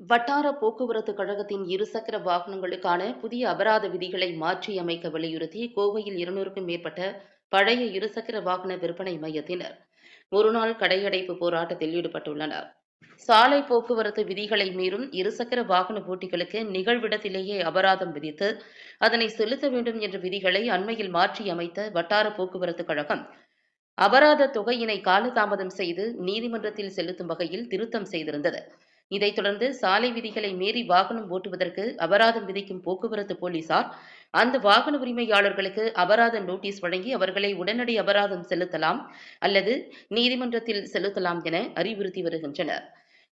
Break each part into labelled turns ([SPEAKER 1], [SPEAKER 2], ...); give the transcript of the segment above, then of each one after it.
[SPEAKER 1] வட்டார போக்குவரத்து கழகத்தின் இருசக்கர வாகனங்களுக்கான புதிய அபராத விதிகளை மாற்றியமைக்க வலியுறுத்தி கோவையில் இருநூறுக்கும் மேற்பட்ட பழைய இருசக்கர வாகன விற்பனை மையத்தினர் ஒருநாள் கடையடைப்பு போராட்டத்தில் ஈடுபட்டுள்ளனர். சாலை போக்குவரத்து விதிகளை மீறும் இருசக்கர வாகன போட்டிகளுக்கு நிகழ்விடத்திலேயே அபராதம் விதித்து அதனை செலுத்த வேண்டும் என்ற விதிகளை அண்மையில் மாற்றியமைத்த வட்டார போக்குவரத்து கழகம் அபராத தொகையினை காலதாமதம் செய்து நீதிமன்றத்தில் செலுத்தும் வகையில் திருத்தம் செய்திருந்தது. இதைத் தொடர்ந்து சாலை விதிகளை மீறி வாகனம் ஓட்டுவதற்கு அபராதம் விதிக்கும் போக்குவரத்து போலீசார் அந்த வாகன உரிமையாளர்களுக்கு அபராத நோட்டீஸ் வழங்கி அவர்களை உடனடி அபராதம் செலுத்தலாம் அல்லது நீதிமன்றத்தில் செலுத்தலாம் என அறிவுறுத்தி வருகின்றனர்.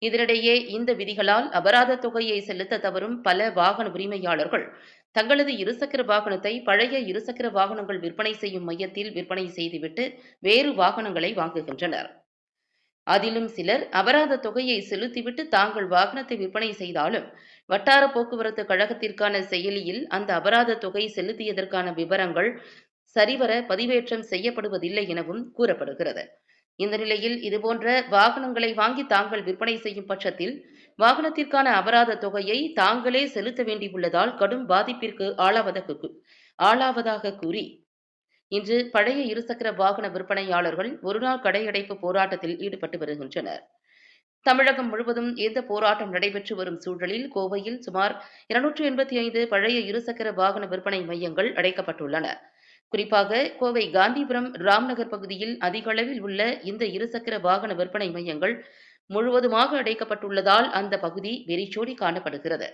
[SPEAKER 1] இதனிடையே இந்த விதிகளால் அபராத தொகையை செலுத்த தவறும் பல வாகன உரிமையாளர்கள் தங்களது இருசக்கர வாகனத்தை பழைய இருசக்கர வாகனங்கள் விற்பனை செய்யும் மையத்தில் விற்பனை செய்துவிட்டு வேறு வாகனங்களை வாங்குகின்றனர். அதிலும் சிலர் அபராத தொகையை செலுத்திவிட்டு தாங்கள் வாகனத்தை விற்பனை செய்தாலும் வட்டார போக்குவரத்து கழகத்திற்கான செயலியில் அந்த அபராத தொகை செலுத்தியதற்கான விவரங்கள் சரிவர பதிவேற்றம் செய்யப்படுவதில்லை எனவும் கூறப்படுகிறது. இந்த நிலையில் இதுபோன்ற வாகனங்களை வாங்கி தாங்கள் விற்பனை செய்யும் பட்சத்தில் வாகனத்திற்கான அபராத தொகையை தாங்களே செலுத்த வேண்டியுள்ளதால் கடும் பாதிப்பிற்கு ஆளாவதற்கு ஆளாவதாக கூறி இன்று பழைய இருசக்கர வாகன விற்பனையாளர்கள் ஒருநாள் கடையடைப்பு போராட்டத்தில் ஈடுபட்டு வருகின்றனர். தமிழகம் முழுவதும் இந்த போராட்டம் நடைபெற்று வரும் சூழலில் கோவையில் சுமார் இருநூற்று எண்பத்தி ஐந்து பழைய இருசக்கர வாகன விற்பனை மையங்கள் அடைக்கப்பட்டுள்ளன. குறிப்பாக கோவை காந்திபுரம் ராம்நகர் பகுதியில் அதிக அளவில் உள்ள இந்த இருசக்கர வாகன விற்பனை மையங்கள் முழுவதுமாக அடைக்கப்பட்டுள்ளதால் அந்த பகுதி வெறிச்சோடி காணப்படுகிறது.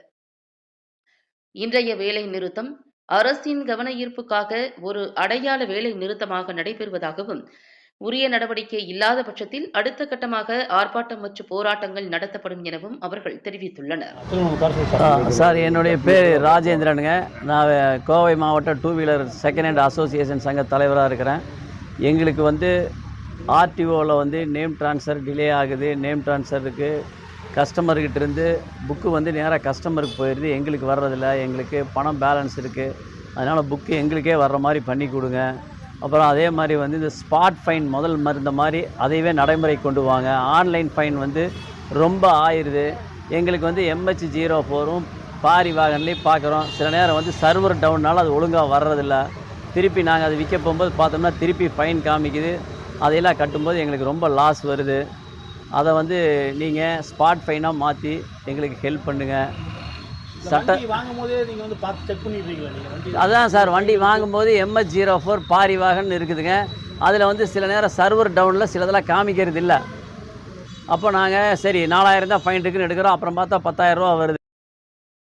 [SPEAKER 1] இன்றைய வேலை நிறுத்தம் அரசின் கவன ஈர்ப்புக்காக ஒரு அடையாள வேலை நிறுத்தமாக நடைபெறுவதாகவும் உரிய நடவடிக்கை இல்லாத பட்சத்தில் அடுத்த கட்டமாக ஆர்ப்பாட்டம் மற்றும் போராட்டங்கள் நடத்தப்படும் எனவும் அவர்கள் தெரிவித்துள்ளனர்.
[SPEAKER 2] சார் என்னுடைய பேர் ராஜேந்திரனுங்க. நான் கோவை மாவட்ட two wheeler second hand association சங்க தலைவராக இருக்கிறேன். எங்களுக்கு வந்து ஆர்டிஓவில் வந்து நேம் ட்ரான்ஸ்ஃபர் டிலே ஆகுது. நேம் ட்ரான்ஸ்ஃபருக்கு கஸ்டமர்கிட்ட இருந்து புக்கு வந்து நேராக கஸ்டமருக்கு போயிடுது. எங்களுக்கு வர்றதில்ல. எங்களுக்கு பணம் பேலன்ஸ் இருக்குது அதனால் புக்கு எங்களுக்கே வர்ற மாதிரி பண்ணி கொடுங்க. அப்புறம் அதே மாதிரி வந்து இந்த ஸ்பாட் ஃபைன் முதல் மருந்த மாதிரி அதையவே நடைமுறை கொண்டு வாங்க. ஆன்லைன் ஃபைன் வந்து ரொம்ப ஆயிடுது. எங்களுக்கு வந்து எம்ஹெச் ஜீரோ ஃபோரும் பாரி வாகன்லேயும் பார்க்குறோம். சில நேரம் வந்து சர்வர் டவுன்னால அது ஒழுங்காக வர்றதில்ல. திருப்பி நாங்கள் அது விற்க போகும்போது பார்த்தோம்னா திருப்பி ஃபைன் காமிக்குது. அதையெல்லாம் கட்டும்போது எங்களுக்கு ரொம்ப லாஸ் வருது. அதை வந்து நீங்கள் ஸ்பாட் ஃபைனாக மாற்றி எங்களுக்கு ஹெல்ப் பண்ணுங்கள் சட்ட
[SPEAKER 3] வண்டி வாங்கும் போதே நீங்க வந்து பார்த்து செக் பண்ணிடுறீங்களா
[SPEAKER 2] அதான் சார் வண்டி வாங்கும்போது MH zero four Pari Vaughan இருக்குதுங்க. அதில் வந்து சில நேரம் சர்வர் டவுனில் சிலதெல்லாம் காமிக்கிறது இல்லை. அப்போ நாங்கள் சரி நாலாயிரம் தான் ஃபைன் இருக்குன்னு எடுக்கிறோம். அப்புறம் பார்த்தா பத்தாயிரம் ரூபா வருது.